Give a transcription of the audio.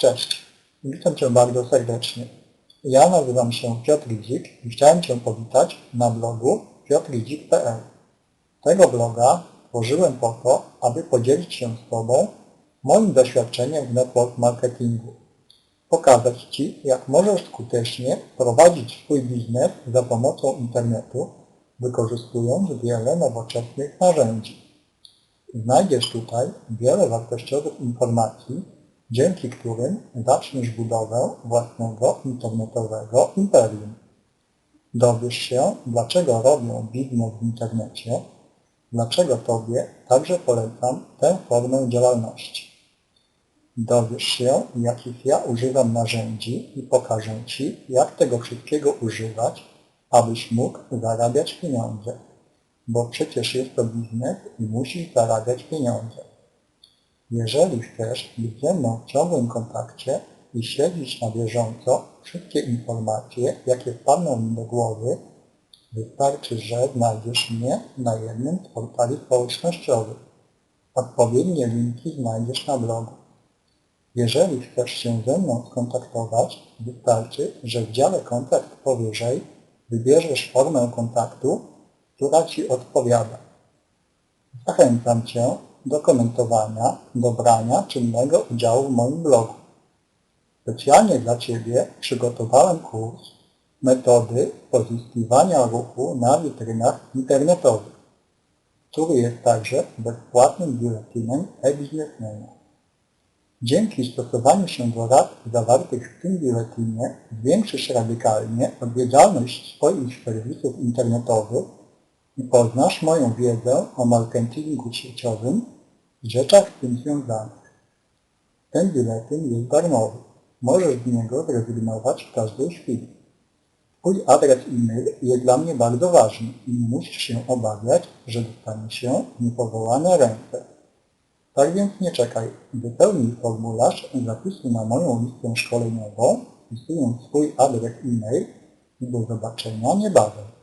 Cześć, witam Cię bardzo serdecznie. Ja nazywam się Piotr Idzik i chciałem Cię powitać na blogu piotrydzik.pl. Tego bloga tworzyłem po to, aby podzielić się z Tobą moim doświadczeniem w network marketingu. Pokazać Ci, jak możesz skutecznie prowadzić swój biznes za pomocą internetu, wykorzystując wiele nowoczesnych narzędzi. Znajdziesz tutaj wiele wartościowych informacji, dzięki którym zaczniesz budowę własnego internetowego imperium. Dowiesz się, dlaczego robię biznes w internecie, dlaczego Tobie także polecam tę formę działalności. Dowiesz się, jakich ja używam narzędzi i pokażę Ci, jak tego wszystkiego używać, abyś mógł zarabiać pieniądze. Bo przecież jest to biznes i musisz zarabiać pieniądze. Jeżeli chcesz być ze mną w ciągłym kontakcie i śledzić na bieżąco wszystkie informacje, jakie wpadną mi do głowy, wystarczy, że znajdziesz mnie na jednym z portali społecznościowych. Odpowiednie linki znajdziesz na blogu. Jeżeli chcesz się ze mną skontaktować, wystarczy, że w dziale kontakt powyżej wybierzesz formę kontaktu, która Ci odpowiada. Zachęcam Cię do komentowania, dobrania czynnego udziału w moim blogu. Specjalnie dla Ciebie przygotowałem kurs metody pozyskiwania ruchu na witrynach internetowych, który jest także bezpłatnym biuletynem e-biznesmena. Dzięki stosowaniu się do rad zawartych w tym biuletynie zwiększysz radykalnie odwiedzalność swoich serwisów internetowych i poznasz moją wiedzę o marketingu sieciowym i rzeczach z tym związanych. Ten biuletyn jest darmowy. Możesz z niego zrezygnować w każdej chwili. Twój adres e-mail jest dla mnie bardzo ważny i nie musisz się obawiać, że dostanie się niepowołane ręce. Tak więc nie czekaj, wypełnij formularz, zapisuj na moją listę szkoleniową, wpisując swój adres e-mail i do zobaczenia niebawem.